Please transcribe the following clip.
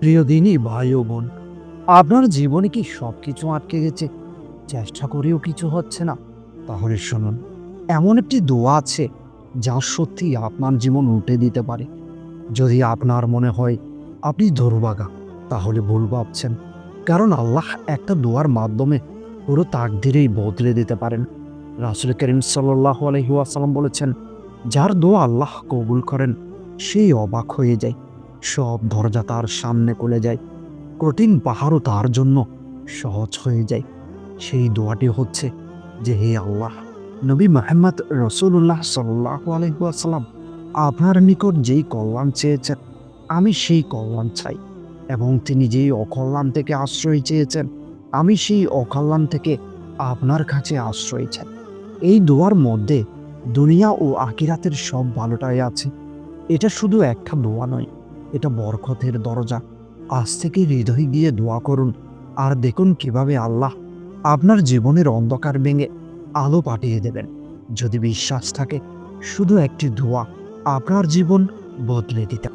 প্রিয় দিনই ভাই ও বোন, আপনার জীবনে কি সব কিছু আটকে গেছে? চেষ্টা করেও কিছু হচ্ছে না। তাহলে শুনুন, এমন একটি দোয়া আছে যা সত্যি আপনার জীবন উল্টে দিতে পারে। যদি আপনার মনে হয় আপনি দুর্ভাগা তাহলে ভুল ভাবছেন, কারণ আল্লাহ একটা দোয়ার মাধ্যমে পুরো তাকদিরেই বদলে দিতে পারেন। রাসুল করিম সাল্লাহ আলহিউসালাম বলেছেন, যার দোয়া আল্লাহ কবুল করেন, সেই অবাক হয়ে যায়। সব দরজা তার সামনে খুলে যায়। কঠিন পাহাড়ও তার জন্য সহজ হয়ে যায়। সেই দোয়াটি হচ্ছে যে, হে আল্লাহ, নবী মাহমদ রসুল্লাহ সাল্লাহ আলহিহাসাল্লাম আপনার নিকট যেই কল্যাণ চেয়েছেন, আমি সেই কল্যাণ চাই। এবং তিনি যেই অকল্যাণ থেকে আশ্রয় চেয়েছেন, আমি সেই অকল্যাণ থেকে আপনার কাছে আশ্রয় চাই। এই দোয়ার মধ্যে দুনিয়া ও আকিরাতের সব ভালোটাই আছে। এটা শুধু একটা দোয়া নয় এটা বরকতের দরজা। আজ থেকে হৃদয় গিয়ে দোয়া করুন। আর দেখুন কীভাবে আল্লাহ আপনার জীবনের অন্ধকার ভেঙে আলো পাঠিয়ে দেবেন। যদি বিশ্বাস থাকে, শুধু একটি ধোয়া আপনার জীবন বদলে দিতে